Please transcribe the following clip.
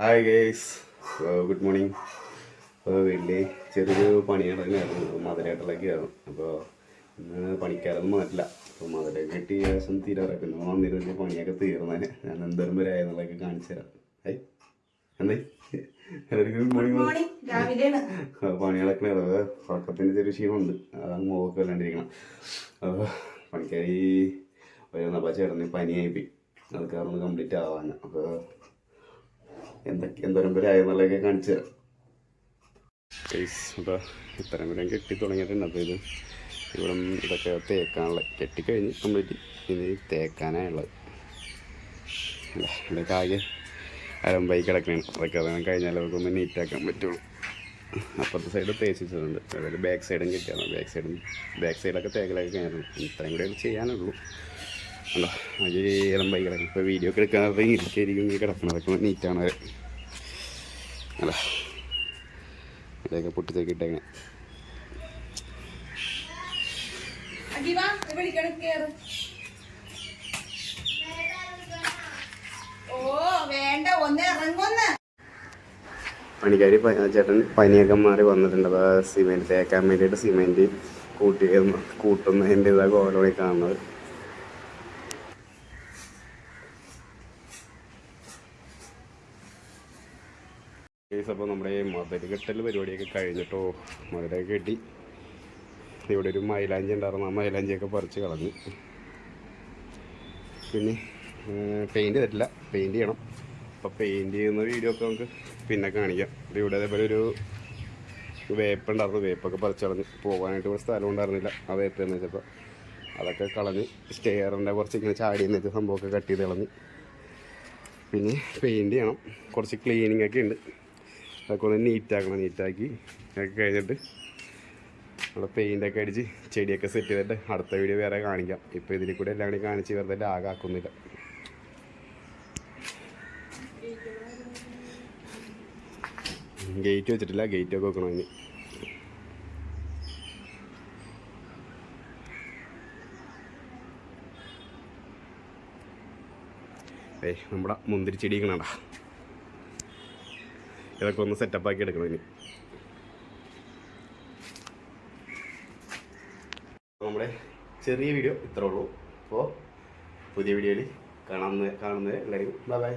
Hi guys good morning അപ്പോൾ വീട്ടിൽ ചെറിയൊരു പണി നടക്കുകയായിരുന്നു മധുരമായിട്ടുള്ളൊക്കെ ആയിരുന്നു അപ്പോൾ ഇന്ന് പണിക്കാരൊന്നും വന്നിട്ടില്ല. അപ്പോൾ മധുര കെട്ടി ഏകദേശം തീരാറായി. പിന്നെ വന്നിരുന്ന പണിയൊക്കെ തീർന്നതിന് ഞാൻ എന്തോരം വരെ ആയെന്നുള്ളതൊക്കെ കാണിച്ചു തരാം. ഹായ് എന്തായി ഗുഡ് മോർണിംഗ് പണികളൊക്കെ ഉറക്കത്തിന്റെ ചെറിയ ക്ഷീണമുണ്ട്. അതാണ് മുഖമൊക്കെ വല്ലാണ്ടിരിക്കണം. അപ്പോൾ പണിക്കാരി വരുന്നപ്പോൾ ചേട്ടന് പനിയായി പോയി. അത് കാരണം കംപ്ലീറ്റ് ആവാൻ. അപ്പോൾ എന്തൊക്കെ എന്തോരം പേര് ആയെന്നുള്ളതൊക്കെ കാണിച്ചു തരാം. അപ്പോൾ ഇത്തരം വരെ കെട്ടി തുടങ്ങിയിട്ടുണ്ട്. അപ്പോൾ ഇത് ഇവിടെ ഇതൊക്കെ തേക്കാനുള്ള കെട്ടിക്കഴിഞ്ഞ് കംപ്ലീറ്റ് ഇനി തേക്കാനായുള്ളത്. ഇതൊക്കെ ആകെ അരമ്പായി കിടക്കണം അതൊക്കെ അതാണ് കഴിഞ്ഞാൽ അവർക്കൊന്ന് നീറ്റാക്കാൻ പറ്റുള്ളൂ. അപ്പുറത്തെ സൈഡ് തേച്ചിട്ടുണ്ട് അതായത് ബാക്ക് സൈഡും കിട്ടിയാണ് ബാക്ക് സൈഡും ബാക്ക് സൈഡൊക്കെ തേക്കലൊക്കെ കഴിഞ്ഞു ഇത്രയും കൂടെ ചെയ്യാനുള്ളൂ. അല്ലോ ഇറമ്പായി കിടക്കും ഇപ്പോൾ വീഡിയോ ഒക്കെ എടുക്കാൻ ഇരിക്കായിരിക്കും ഈ കിടക്കണതൊക്കെ നീറ്റാണ് അവർ അല്ല ഇതൊക്കെ പൊട്ടിച്ചൊക്കെ ഇറങ്ങൊന്ന്. പണിക്കാർ ചേട്ടൻ പനിയൊക്കെ മാറി വന്നിട്ടുണ്ട്. അപ്പോൾ സിമെന്റ് തേക്കാൻ വേണ്ടിയിട്ട് സിമെന്റ് കൂട്ടി കൂട്ടുന്നതിന്റെ ഇതാ ഗോലോണി കാണുന്നത്. കേസ് അപ്പോൾ നമ്മുടെ മതിൽ കെട്ടൽ പരിപാടിയൊക്കെ കഴിഞ്ഞിട്ടോ? മതിലൊക്കെ കെട്ടി. ഇവിടെ ഒരു മൈലാഞ്ചി ഉണ്ടായിരുന്നു. ആ മൈലാഞ്ചിയൊക്കെ പറിച്ച് കളഞ്ഞു. പിന്നെ പെയിന്റ് തരില്ല പെയിന്റ് ചെയ്യണം. അപ്പോൾ പെയിന്റ് ചെയ്യുന്ന വീഡിയോ ഒക്കെ നമുക്ക് പിന്നെ കാണിക്കാം. ഇവിടെ അതേപോലെ ഒരു വേപ്പ് ഉണ്ടായിരുന്നു. വേപ്പൊക്കെ പറിച്ച് കളഞ്ഞ്. പോകാനായിട്ട് ഇവിടെ സ്ഥലം ഉണ്ടായിരുന്നില്ല. ആ വേപ്പ് എന്ന് വെച്ചപ്പോൾ അതൊക്കെ കളഞ്ഞ്. സ്റ്റെയറിന്റെ കുറച്ച് ഇങ്ങനെ ചാടി എന്നിട്ട് സംഭവമൊക്കെ കട്ട് ചെയ്ത് കളഞ്ഞ്. പിന്നെ പെയിന്റ് ചെയ്യണം. കുറച്ച് ക്ലീനിങ് ഒക്കെ ഉണ്ട്. അതൊക്കെ ഒന്ന് നീറ്റാക്കണം നീറ്റാക്കി ഒക്കെ കഴിഞ്ഞിട്ട് നമ്മൾ പെയിന്റൊക്കെ അടിച്ച് ചെടിയൊക്കെ സെറ്റ് ചെയ്തിട്ട് അടുത്ത വീഡിയോ വേറെ കാണിക്കാം. ഇപ്പോൾ ഇതിൽ കൂടെ എല്ലാം കൂടി കാണിച്ച് വെറുതെ ലാഗാക്കുന്നില്ല. ഗേറ്റ് വെച്ചിട്ടില്ല ഗേറ്റ് ഒക്കെ വെക്കണം ഇനി. നമ്മുടെ മുന്തിരി ചെടി കണടാ ഇതൊക്കെ ഒന്ന് സെറ്റപ്പ് ആക്കി എടുക്കണം ഇനി. നമ്മുടെ ചെറിയ വീഡിയോ ഇത്രേ ഉള്ളൂ. അപ്പോൾ പുതിയ വീഡിയോയിൽ കാണാവുന്ന കാണുന്നത് എല്ലാവരും. Bye bye